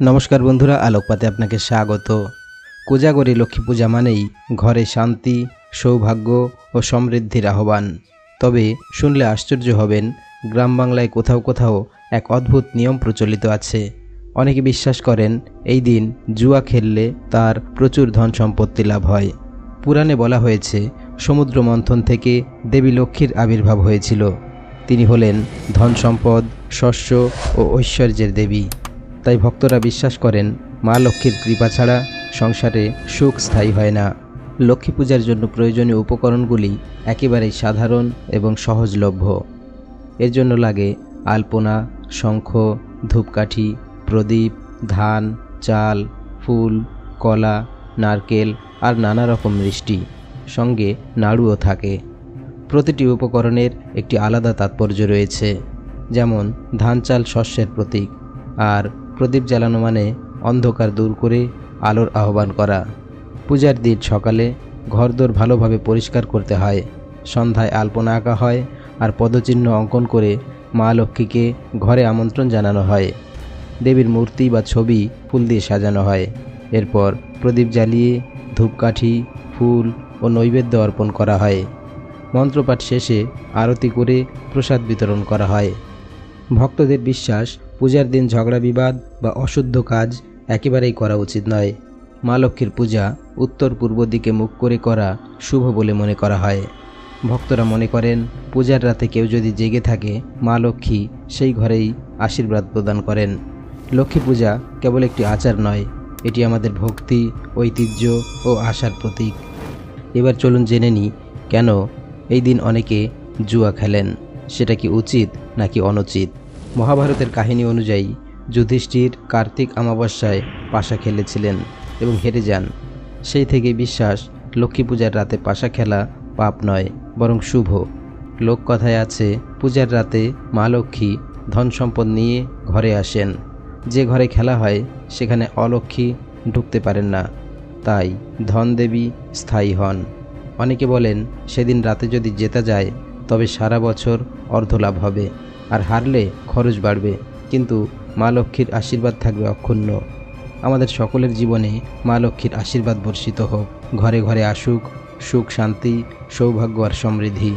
নমস্কার বন্ধুরা, আলোকপাতে আপনাকে স্বাগত। কোজাগরী লক্ষ্মী পূজা মানেই ঘরে শান্তি, সৌভাগ্য ও সমৃদ্ধির আহ্বান। তবে শুনলে আশ্চর্য হবেন, গ্রাম বাংলায় কোথাও কোথাও এক অদ্ভুত নিয়ম প্রচলিত আছে। অনেকে বিশ্বাস করেন, এই দিন জুয়া খেললে তার প্রচুর ধন সম্পত্তি লাভ হয়। পুরাণে বলা হয়েছে, সমুদ্র মন্থন থেকে দেবী লক্ষ্মীর আবির্ভাব হয়েছিল। তিনি হলেন ধন সম্পদ শস্য ও ঐশ্বর্যের দেবী। তাই ভক্তরা বিশ্বাস করেন, মা লক্ষ্মীর কৃপা ছাড়া সংসারে সুখ স্থায়ী হয় না। লক্ষ্মী পূজার জন্য প্রয়োজনীয় উপকরণগুলি একেবারেই সাধারণ এবং সহজলভ্য। এর জন্য লাগে আলপনা, শঙ্খ, ধূপকাঠি, প্রদীপ, ধান, চাল, ফুল, কলা, নারকেল আর নানা রকম মিষ্টি, সঙ্গে নাড়ুও থাকে। প্রতিটি উপকরণের একটি আলাদা তাৎপর্য রয়েছে, যেমন ধান চাল শস্যের প্রতীক আর প্রদীপ জ্বালানো মানে অন্ধকার দূর করে আলোর আহ্বান করা। পূজার দিন সকালে ঘরদোর ভালোভাবে পরিষ্কার করতে হয়। সন্ধ্যায় আলপনা আঁকা হয় আর পদচিহ্ন অঙ্কন করে মা লক্ষ্মীকে ঘরে আমন্ত্রণ জানানো হয়। দেবীর মূর্তি বা ছবি ফুল দিয়ে সাজানো হয়। এরপর প্রদীপ জ্বালিয়ে ধূপকাঠি, ফুল ও নৈবেদ্য অর্পণ করা হয়। মন্ত্রপাঠ শেষে আরতি করে প্রসাদ বিতরণ করা হয়। ভক্তদের বিশ্বাস পূজার দিন ঝগড়া বিবাদ বা অশুদ্ধ কাজ একেবারেই করা উচিত নয়। মা লক্ষ্মীর পূজা উত্তর পূর্ব দিকে মুখ করে করা শুভ বলে মনে করা হয়। ভক্তরা মনে করেন, পূজার রাতে কেউ যদি জেগে থাকে, মা লক্ষ্মী সেই ঘরেই আশীর্বাদ প্রদান করেন। লক্ষ্মী পূজা কেবল একটি আচার নয়, এটি আমাদের ভক্তি, ঐতিহ্য ও আশার প্রতীক। এবার চলুন জেনে নিই, কেন এই দিন অনেকে জুয়া খেলেন? সেটা কি উচিত নাকি অনুচিত? মহাভারতের কাহিনী অনুযায়ী যুধিষ্ঠির কার্তিক অমাবস্যায় পাশা খেলেছিলেন এবং হেরে যান। সেই থেকে বিশ্বাস, লক্ষ্মী পূজার রাতে পাশা খেলা পাপ নয়, বরং শুভ। লোককথায় আছে, পূজার রাতে মা লক্ষ্মী ধন সম্পদ নিয়ে ঘরে আসেন। যে ঘরে খেলা হয়, সেখানে অলক্ষ্মী ঢুকতে পারেন না। তাই ধন দেবী স্থায়ী হন। অনেকে বলেন, সেদিন রাতে যদি জেতা যায়, তবে সারা বছর অর্ধলাভ হবে। আর হারলে খরচ বাড়বে। কিন্তু মা লক্ষ্মীর আশীর্বাদ থাকবে অক্ষুণ্ণ। আমাদের সকলের জীবনে মা লক্ষ্মীর আশীর্বাদ বর্ষিত হোক। ঘরে ঘরে আসুক, সুখ শান্তি, সৌভাগ্য আর সমৃদ্ধি।